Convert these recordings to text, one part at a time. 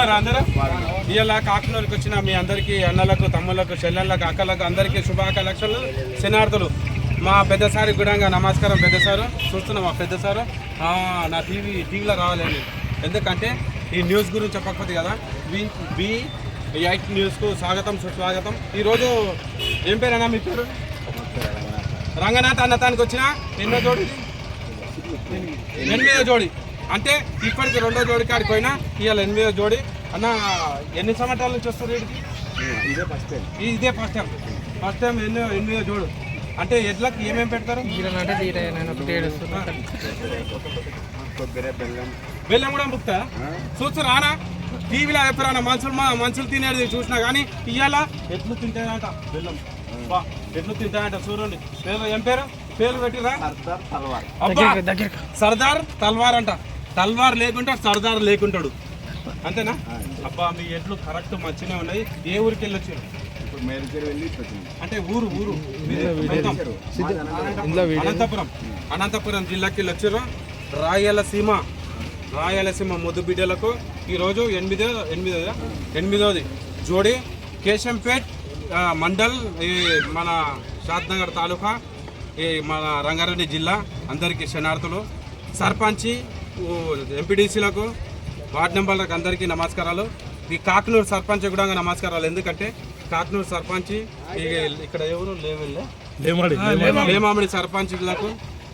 బాగున్నారా అందరూ? ఇవాళ కాకినాడకి వచ్చిన మీ అందరికీ అన్నలకు తమ్ములకు చెల్లెళ్ళకు అక్కలకు అందరికీ శుభాకాంక్షలు శనార్థులు. మా పెద్ద సారి గుడంగా నమస్కారం పెద్ద సారు. చూస్తున్నాం మా పెద్ద సారు? నా టీవీ టీవీలో రావాలండి ఎందుకంటే ఈ న్యూస్ గురించి చెప్పకపోతే కదా? బి బి ఎయిట్ న్యూస్కు స్వాగతం సుస్వాగతం. ఈరోజు ఏం పేరైనా మీ పేరు? రంగనాథ్ అన్నతానికి వచ్చిన ఎన్నో జోడి? ఎనిమిదో జోడి. అంటే ఇప్పటికి రెండో జోడి కాడికి పోయినా ఇవాళ ఎనిమిదో జోడి. అన్న ఎన్ని సంవత్సరాల నుంచి వస్తారు వీడికి? ఇదే ఫస్ట్ టైం ఇదే ఫస్ట్ టైం ఫస్ట్ టైం ఎన్నో ఎనిమిదో జోడు అంటే ఎడ్లకి ఏమేమి పెడతారు? బెల్లం. బెల్లం కూడా ముక్తా? చూస్తు రానా? టీవీలో చెప్పరానా మనుషులు మా మనుషులు తినేది చూసినా కానీ ఇవాళ ఎట్లు తింటాయంట. బెల్లం. బా, ఎట్లు తింటాయంట చూడండి. పేరు ఏం పేరు? పేరు పెట్టిరా? సర్దార్ తల్వార్. అబ్బా! దగ్గర సర్దార్ తల్వార్ అంట. తల్వార్ లేకుంటే సర్దార్ లేకుంటాడు. అంతేనా? అబ్బా మీ ఎడ్లు కరెక్ట్ మంచిగా ఉన్నాయి ఏ ఊరికి వెళ్ళొచ్చారు? ఇప్పుడు మేలుకేరు వెళ్ళి ఇటు వచ్చింది అంటే ఊరు ఊరు. అనంతపురం. అనంతపురం. జిల్లాకి వెళ్ళొచ్చారు. రాయలసీమ. రాయలసీమ ముద్దు బిడ్డలకు ఈరోజు ఎనిమిదో ఎనిమిదో ఎనిమిదోది. జోడి కేశంపేట్ మండల్ ఈ మన షాద్నగర్ తాలూకా ఈ మన రంగారెడ్డి జిల్లా. అందరికీ శనార్థులు సర్పంచి ఎంపీడీసీలకు వార్డు మెంబర్లకు అందరికీ నమస్కారాలు. ఈ కాకినూరు సర్పంచ్ కూడా నమస్కారాలు. ఎందుకంటే కాకినూరు సర్పంచ్ ఇక్కడ ఎవరు? లేవెళ్ళే? లేమామిడి సర్పంచులకు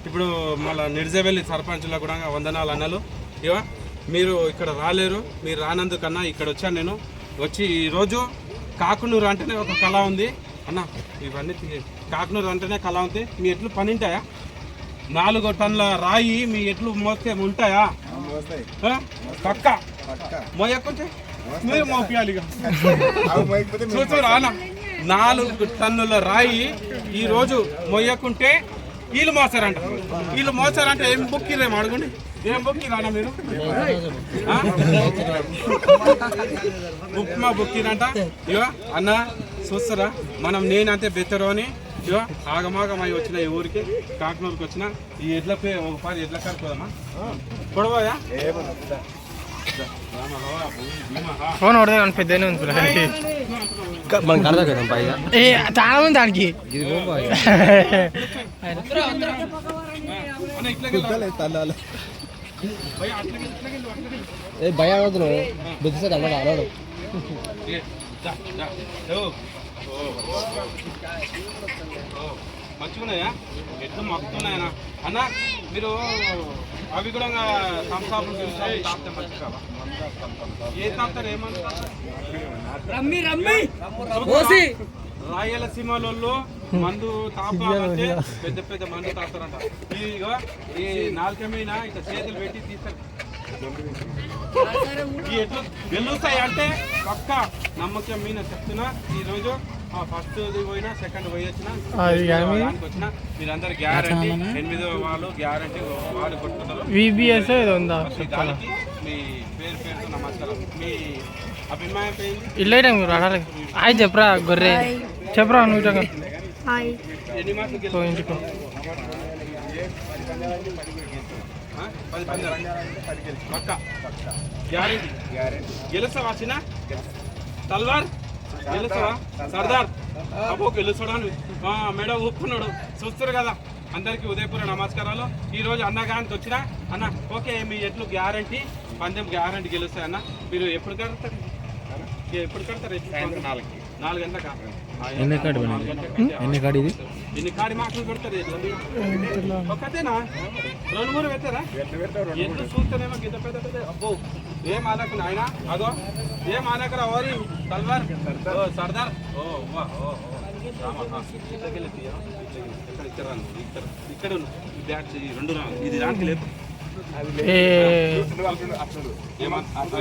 ఇప్పుడు మళ్ళీ నిర్జవెల్లి సర్పంచులకు కూడా వందనాలు అన్నలు. ఇవ మీరు ఇక్కడ రాలేరు మీరు రానందుకన్నా ఇక్కడ వచ్చాను నేను. వచ్చి ఈరోజు కాకునూరు అంటేనే ఒక కళ ఉంది. అన్న ఇవన్నీ కాకునూరు అంటేనే కళ ఉంది. మీ ఎట్లు పని ఉంటాయా నాలుగు టన్నుల రాయి మీ ఎట్లు మోస్తే ఉంటాయా? పక్క? మీరు మోపియాలి చూచు రానా. నాలుగు టన్నుల రాయి ఈ రోజు మొయ్యకుంటే వీళ్ళు మోసారంట వీళ్ళు మోసారంటే ఏం బుక్కిరేమో అడగండి. ఏం బుక్కి రానా మీరు? ఉప్మా బుక్కిరంట ఇగో అన్న చూస్తారా? మనం నేనంతే బెత్తరు అని ఇగో ఆగమాగమై వచ్చిన ఈ ఊరికి కాకినూరుకి వచ్చిన ఈ ఎడ్ల పే ఒక పారి ఎడ్ల కారు పోదామా? పొడవయా మనం కడదా కదా పైగా. చాలా ఉంది దానికి. ఇది పోయి అన్న ఇట్లా తల్లాలి. భయ అట్లకి ఇట్లకి అట్లకి ఏ భయ అవుతున్నావు బెదిస్తే అన్నాడు అన్నాడు. మంచిగున్నాయా? ఎట్లు మక్కుతున్నాయనా అన్న మీరు అవి కూడా తాపితే మంచి కావా ఏ తాపుతారు ఏమంటారు రాయలసీమలలో మందు తాపాలంటే పెద్ద పెద్ద మందు తాగుతారంట. ఇదిగో ఈ నాలుక మీద ఇట్లా చేతులు పెట్టి తీస్తారు. గెలుస్తాయి అంటే పక్క నమ్మకం మీద చెప్తున్నా. ఈ రోజు ఫస్ట్ పోయినా సెకండ్ పోయి వచ్చిన మీరందరూ గ్యారంటీ ఎనిమిదో వాళ్ళు గ్యారంటీ వాడు కొట్టుకున్నారు విబిఎస్ ఉందా దానికి మీ పేరు పేరుతో నమస్కారం. మీ అభిమానం పేరు ఇల్లు మీరు అడాలి హాయ్ చెప్పరా గొర్రె. చెప్పరా నువ్వు ఎన్ని మాటలు పది పక్క. గ్యారెంటీ. గెలుస్తావా చిన్న? తల్వార్? గెలుస్తావా? సర్దార్. అబ్బో గెలుస్తాడు మేడ ఊపుకున్నాడు చూస్తారు కదా. అందరికీ ఉదయపూర నమస్కారాలు. ఈ రోజు అన్నగానికి వచ్చిన? అన్న ఓకే మీ ఎట్లు గ్యారంటీ పందెం గ్యారంటీ గెలుస్తాయి అన్న మీరు ఎప్పుడు కడతారు? ఎప్పుడు కడతారు? ఎట్లు? నాలుగు గంటలకా? ఎన్ని గంటలకి ఎన్ని కాడి ఇది? ఎన్ని కాడి మాటలు పెడతారు ఎట్లా ఒక్కతేనా రెండు మూడు పెట్టారా? ఎందుకు చూస్తేనేమో గిద్ద పెద్ద అబ్బో ఏం ఏం ఓరి ఓ సర్దార్. ఓ వా ఓ ఇక్కడ రెండు ఇది లేదు. ఏమన్నా